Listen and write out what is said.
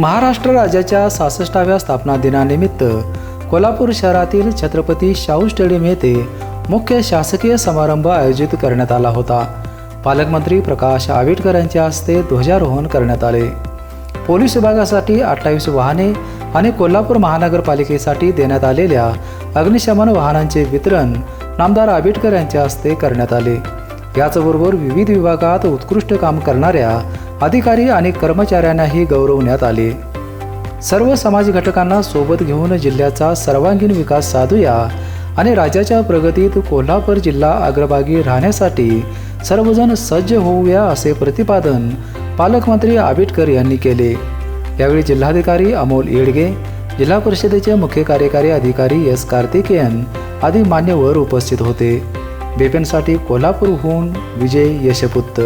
महाराष्ट्र राज्याच्या सहासष्टाव्या स्थापना दिनानिमित्त कोल्हापूर शहरातील छत्रपती शाहू स्टेडियम येथे मुख्य शासकीय समारंभ आयोजित करण्यात आला होता. पालकमंत्री प्रकाश आविटकर यांच्या हस्ते ध्वजारोहण करण्यात आले. पोलीस विभागासाठी अठ्ठावीस वाहने आणि कोल्हापूर महानगरपालिकेसाठी देण्यात आलेल्या अग्निशमन वाहनांचे वितरण नामदार आबिटकर यांच्या हस्ते करण्यात आले. याचबरोबर विविध विभागात उत्कृष्ट काम करणाऱ्या अधिकारी आणि कर्मचाऱ्यांनाही गौरवण्यात आले. सर्व समाज घटकांना सोबत घेऊन जिल्ह्याचा सर्वांगीण विकास साधूया आणि राज्याच्या प्रगतीत कोल्हापूर जिल्हा अग्रभागी राहण्यासाठी सर्वजण सज्ज होऊया असे प्रतिपादन पालकमंत्री आबिटकर यांनी केले. यावेळी जिल्हाधिकारी अमोल येडगे जिल्हा परिषदेचे मुख्य कार्यकारी अधिकारी एस कार्तिकेयन आदी मान्यवर उपस्थित होते. बेपेनसाठी कोल्हापूरहून विजय यशपुत्त.